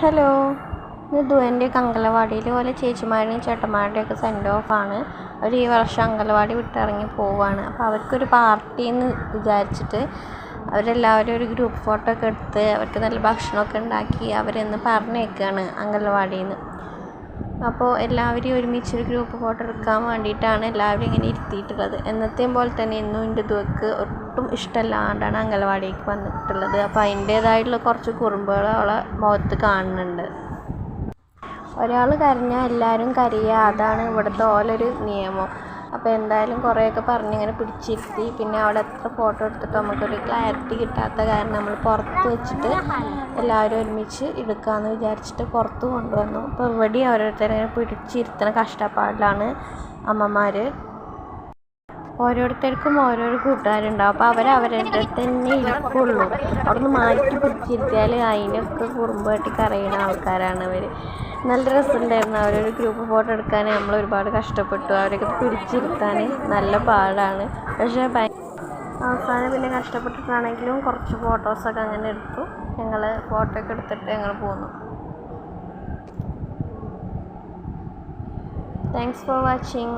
Hello. ഇത് ദുവന്റെ അങ്കലവാടിയിൽ പോലെ ചേച്ചിമാരുടെയും ചേട്ടന്മാരുടെയൊക്കെ send off ആണ്. അവർ ഈ വർഷം അങ്കലവാടി വിട്ടിറങ്ങി പോവുകയാണ് അപ്പോൾ അവർക്കൊരു പാർട്ടി എന്ന് വിചാരിച്ചിട്ട് അവരെല്ലാവരും ഒരു ഗ്രൂപ്പ് ഫോട്ടോ ഒക്കെ എടുത്ത് അവർക്ക് നല്ല ഭക്ഷണമൊക്കെ ഉണ്ടാക്കി അവരെന്ന് പറഞ്ഞേക്കാണ് അങ്കലവാടിയിൽ നിന്ന് അപ്പോൾ എല്ലാവരും ഒരുമിച്ച് ഒരു ഗ്രൂപ്പ് ഫോട്ടോ എടുക്കാൻ വേണ്ടിയിട്ടാണ് എല്ലാവരും ഇങ്ങനെ ഇരുത്തിയിട്ടുള്ളത്. എന്നത്തെയും പോലെ തന്നെ ഇന്നും എന്റെ ദുവക്ക് ഒട്ടും ഇഷ്ടമല്ലാണ്ടാണ് അങ്കലവാടിക്ക് വന്നിട്ടുള്ളത്. അപ്പോൾ അതിന്റേതായിട്ടുള്ള കുറച്ച് കുറുമ്പുകൾ അവളെ മുഖത്ത് കാണുന്നുണ്ട്. ഒരാൾ കരഞ്ഞാൽ എല്ലാവരും കരയുക അതാണ് ഇവിടുത്തെ ഓലൊരു നിയമം. അപ്പോൾ എന്തായാലും കുറേയൊക്കെ പറഞ്ഞ് ഇങ്ങനെ പിടിച്ചിരുത്തി. പിന്നെ അവിടെ എത്ര ഫോട്ടോ എടുത്തിട്ട് നമുക്കൊരു ക്ലാരിറ്റി കിട്ടാത്ത കാരണം നമ്മൾ പുറത്ത് വെച്ചിട്ട് എല്ലാവരും ഒരുമിച്ച് എടുക്കാമെന്ന് വിചാരിച്ചിട്ട് പുറത്ത് കൊണ്ടുവന്നു. അപ്പോൾ ഇവിടെ ഓരോരുത്തരെ പിടിച്ചിരുത്തണ കഷ്ടപ്പാടിലാണ് അമ്മമാർ ഓരോരുത്തർക്കും ഓരോരോ കൂട്ടുകാരുണ്ടാവും അപ്പോൾ അവർ അവരുടെ തന്നെ ഇരിക്കുള്ളൂ. അവിടെ നിന്ന് മാറ്റി പിടിച്ചിരുത്തിയാൽ അതിനൊക്കെ കുറുമ്പായിട്ട് കരയുന്ന ആൾക്കാരാണ് അവർ നല്ല രസമുണ്ടായിരുന്നു. അവരൊരു ഗ്രൂപ്പ് ഫോട്ടോ എടുക്കാൻ നമ്മൾ ഒരുപാട് കഷ്ടപ്പെട്ടു. അവരൊക്കെ പിടിച്ചിരുത്താൻ നല്ല പാടാണ്. പക്ഷേ അവസാനം പിന്നെ കഷ്ടപ്പെട്ടിട്ടാണെങ്കിലും കുറച്ച് ഫോട്ടോസൊക്കെ അങ്ങനെ എടുത്തു. ഞങ്ങൾ ഫോട്ടോ ഒക്കെ എടുത്തിട്ട് ഞങ്ങൾ പോന്നു. Thanks for watching